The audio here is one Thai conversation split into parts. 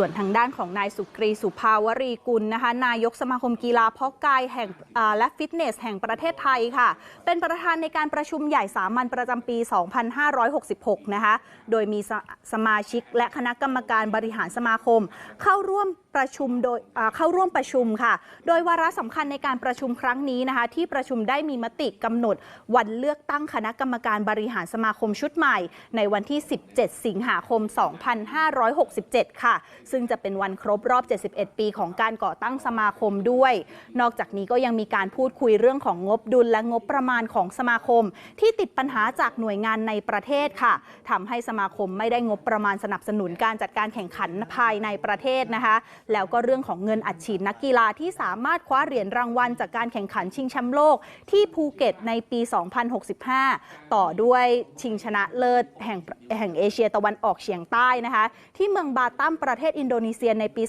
ส่วนทางด้านของนายสุกรีสุภาวรีกุลนะคะนายกสมาคมกีฬาเพาะกายแห่งและฟิตเนส แห่งประเทศไทยค่ะ เป็นประธานในการประชุมใหญ่สามัญประจำปี 2566 นะคะโดยมีสสมาชิกและคณะกรรมการบริหารสมาคม เข้าร่วมประชุมโดยเข้าร่วมประชุมค่ะ โดยวาระสำคัญในการประชุมครั้งนี้นะคะที่ประชุมได้มีมติกำหนดวันเลือกตั้งคณะกรรมการบริหารสมาคมชุดใหม่ ในวันที่ 17 สิงหาคม 2567 ค่ะซึ่งจะเป็นวันครบรอบ 71 ปีของการก่อตั้งสมาคมด้วย นอกจากนี้ก็ยังมีการพูดคุยเรื่องของงบดุลและงบประมาณของสมาคม ที่ติดปัญหาจากหน่วยงานในประเทศค่ะทำให้สมาคมไม่ได้งบประมาณสนับสนุนการจัดการแข่งขันภายในประเทศนะคะ แล้วก็เรื่องของเงินอัดฉีดนักกีฬาที่สามารถคว้าเหรียญรางวัลจากการแข่งขันชิงแชมป์โลก ที่ภูเก็ตในปี 2065 ต่อด้วยชิงชนะเลิศแห่งแห่งเอเชียตะวันออกเฉียงใต้นะคะ ที่เมืองบาตัมประเทศอินโดนีเซียในปี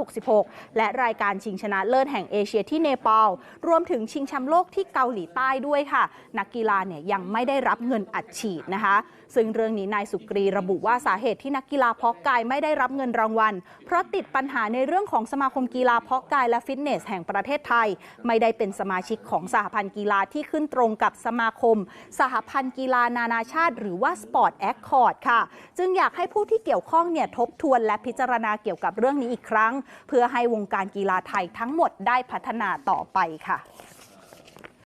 2566 และรายการชิงชนะเลิศแห่งเอเชียที่เนปาล รวมถึงชิงแชมป์โลกที่เกาหลีใต้ด้วยค่ะ นักกีฬาเนี่ยยังไม่ได้รับเงินอัดฉีดนะคะ ซึ่งเรื่องนี้นายสุกรีระบุว่าสาเหตุที่นักกีฬาเพาะกายไม่ได้รับเงินรางวัล เพราะติดปัญหาในเรื่องของสมาคมกีฬาเพาะกายและฟิตเนสแห่งประเทศไทย ไม่ได้เป็นสมาชิกของสหพันธ์กีฬาที่ขึ้นตรงกับสมาคม สหพันธ์กีฬานานาชาติ หรือว่า Sport Accord ค่ะ จึงอยากให้ผู้ที่เกี่ยวข้องเนี่ยทบทวนและพิจารารณาเกี่ยวกับเรื่องนี้อีกครั้ง เพื่อให้วงการกีฬาไทยทั้งหมดได้พัฒนาต่อไปค่ะ